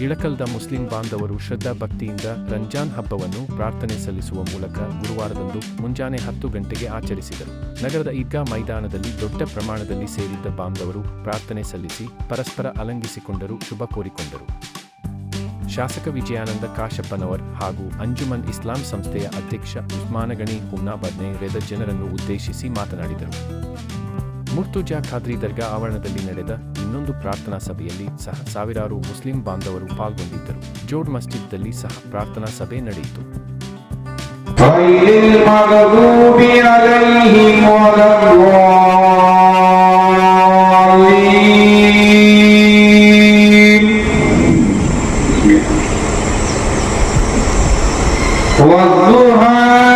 ಇಳಕಲ್ದ Muslim ಬಾಂಧವರು ಶ್ರದ್ಧಾ ಭಕ್ತಿಯಿಂದ ರಂಜಾನ್ ಹಬ್ಬವನ್ನು ಪ್ರಾರ್ಥನೆ ಸಲ್ಲಿಸುವ ಮೂಲಕ ಗುರುವಾರದಂದು ಮುಂಜಾನೆ ಹತ್ತು ಗಂಟೆಗೆ ಆಚರಿಸಿದರು. ನಗರದ ಈದ್ಗಾ ಮೈದಾನದಲ್ಲಿ ದೊಡ್ಡ ಪ್ರಮಾಣದಲ್ಲಿ ಸೇರಿದ್ದ ಬಾಂಧವರು ಪ್ರಾರ್ಥನೆ ಸಲ್ಲಿಸಿ ಪರಸ್ಪರ ಅಲಂಗಿಸಿಕೊಂಡರು ಶುಭ ಕೋರಿಕೊಂಡರು. ಶಾಸಕ ವಿಜಯಾನಂದ ಕಾಶಪ್ಪನವರ್ ಹಾಗೂ ಅಂಜುಮನ್ ಇಸ್ಲಾಂ ಸಂಸ್ಥೆಯ ಅಧ್ಯಕ್ಷ ಉಸ್ಮಾನಗಣಿ ಹುಮ್ನಾಬಾದ್ನೆ ರೆದ ಜನರನ್ನು ಉದ್ದೇಶಿಸಿ ಮಾತನಾಡಿದರು. ಮುರ್ತುಜಾ ಖಾದ್ರಿ ದರ್ಗಾ ಆವರಣದಲ್ಲಿ ನಡೆದ ಇನ್ನೊಂದು ಪ್ರಾರ್ಥನಾ ಸಭೆಯಲ್ಲಿ ಸಹ ಸಾವಿರಾರು ಮುಸ್ಲಿಂ ಬಾಂಧವರು ಪಾಲ್ಗೊಂಡಿದ್ದರು ಜೋಡ್ ಮಸ್ಜಿದ್ದಲ್ಲಿ ಸಹ ಪ್ರಾರ್ಥನಾ ಸಭೆ ನಡೆಯಿತು غير المغضوب عليهم ولا الضالين والضحى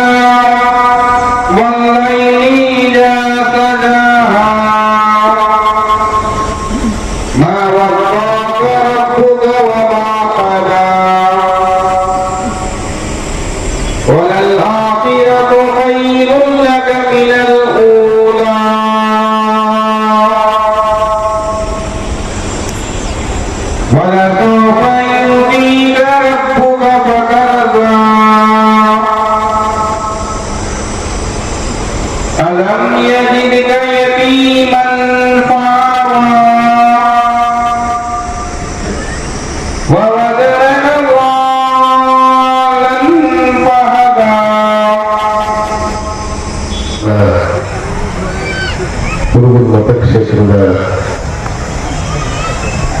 ಮತಕ್ಷೇತ್ರದ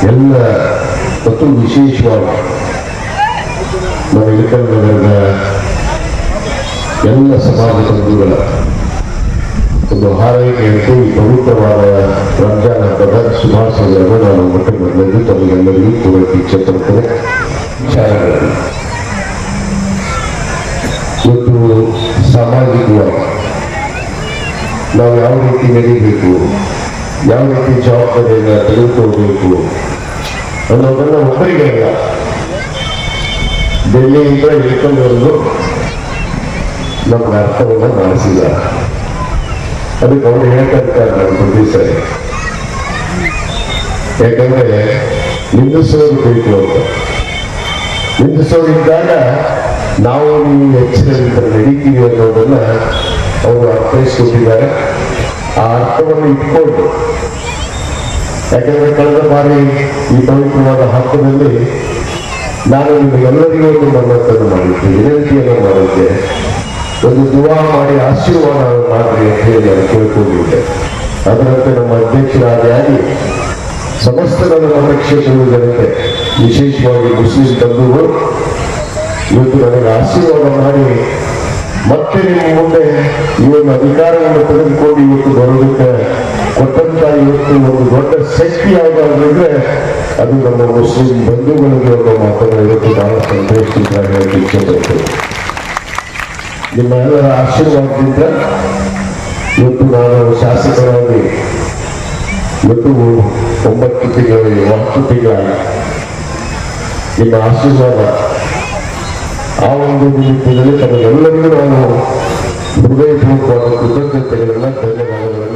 ಎಲ್ಲ ಮತ್ತು ವಿಶೇಷವಾಗಿ ನಮ್ಮ ಇಳಕಲ್ ನಗರದ ಎಲ್ಲ ಸಮಾಜ ಬಂಧುಗಳ ಒಂದು ಹಾರೈಕೆಯಂತೆ ಈ ಪವಿತ್ರವಾದ ರಂಜಾನ್ ಹಬ್ಬದ ಶುಭಾಶಯಗಳನ್ನು ನಾನು ಮೊಟ್ಟ ಮೊದಲಲ್ಲಿ ತಮಗೆಲ್ಲರಿಗೂ ಇಚ್ಛೆ ಪಡ್ತೇನೆ ವಿಚಾರಗಳಲ್ಲಿ ಒಂದು ಸಾಮಾಜಿಕವಾಗಿ ನಾವು ಯಾವ ರೀತಿ ನಡೀಬೇಕು, ಯಾವ ರೀತಿ ಜವಾಬ್ದಾರಿಯನ್ನು ತೆಗೆದುಕೊಳ್ಬೇಕು ಅನ್ನೋದನ್ನು ಒಬ್ಬರಿಗೆ ಅಲ್ಲ. ಡೆಲ್ಲಿಯಿಂದ ಇಳ್ಕೊಂಡವರೆಗೂ ನಮ್ಗೆ ಅರ್ಥವನ್ನು ಮಾಡಿಸಿದ್ದಾರೆ. ಅದಕ್ಕೆ ಅವರು ಹೇಳ್ತಾರೆ ನಾನು ಪ್ರತಿಸರಿ ಯಾಕಂದ್ರೆ ನಿಂದಿಸೋದು ಬೇಕು ಅಂತ. ನಿಂದಿಸೋದಿದ್ದಾಗ ನಾವು ನೀವು ಎಚ್ಚರದಿಂದ ನಡೀತೀವಿ ಅನ್ನೋದನ್ನ ಅವರು ಅರ್ಥೈಸ್ಕೊಟ್ಟಿದ್ದಾರೆ. ಆ ಅರ್ಥವನ್ನು ಇಟ್ಕೊಂಡು, ಯಾಕಂದ್ರೆ ಕಳೆದ ಬಾರಿ ಈ ಪವಿತ್ರವಾದ ಹಬ್ಬದಲ್ಲಿ ನಾನು ನಿಮಗೆಲ್ಲರಿಗೂ ಒಂದು ಮನಸ್ಸನ್ನು ಮಾಡಿದ್ದೆ, ವಿನಂತಿಯನ್ನು ಮಾಡಿದ್ದೆ. ಒಂದು ದುವಾ ಮಾಡಿ ಆಶೀರ್ವಾದ ಮಾಡಿ ಅಂತ ಹೇಳಿ ನಾನು ಕೇಳ್ಕೊಂಡಿದ್ದೆ. ಅದರಂತೆ ನಮ್ಮ ಅಧ್ಯಕ್ಷರಾದಿಯಾಗಿ ಸಮಸ್ತ ನನ್ನ ಮತಕ್ಷೇತ್ರದ ಜನತೆ, ವಿಶೇಷವಾಗಿ ಮುಸ್ಲಿಂ ಬಂಧುಗಳು, ಇವತ್ತು ನನಗೆ ಆಶೀರ್ವಾದ ಮಾಡಿ ಮತ್ತೆ ನಿಮ್ಮ ಮುಂದೆ ಈ ಒಂದು ಅಧಿಕಾರವನ್ನು ತೆಗೆದುಕೊಂಡು ಇವತ್ತು ಬರೋದಕ್ಕೆ ಕೊಟ್ಟಂತ ಇವತ್ತು ಒಂದು ದೊಡ್ಡ ಶಕ್ತಿ ಯಾವುದಾದ್ರೆ ಅದು ನಮ್ಮ ಮುಸ್ಲಿಂ ಬಂಧುಗಳಿಗೆ ಇವತ್ತು ಬಹಳ ಪಡ್ತೇನೆ ನಿಮ್ಮ ಎಲ್ಲರ ಆಶೀರ್ವಾದದಿಂದ ಇವತ್ತು ನಾನು ಶಾಸಕರಾಗಿ ಇವತ್ತು ಒಂಬತ್ತು ತಿಂಗಳಿಗೆ ಒಂಬತ್ತು ತಿಂಗಳ ನಿಮ್ಮ ಆಶೀರ್ವಾದ ಆ ಒಂದು ನಿಮಿತ್ತದಲ್ಲಿ ತಮಗೆಲ್ಲರಿಗೂ ನಾನು ಹೃದಯಪೂರ್ವಕವಾದ ಕೃತಜ್ಞತೆಗಳನ್ನ, ಧನ್ಯವಾದಗಳನ್ನು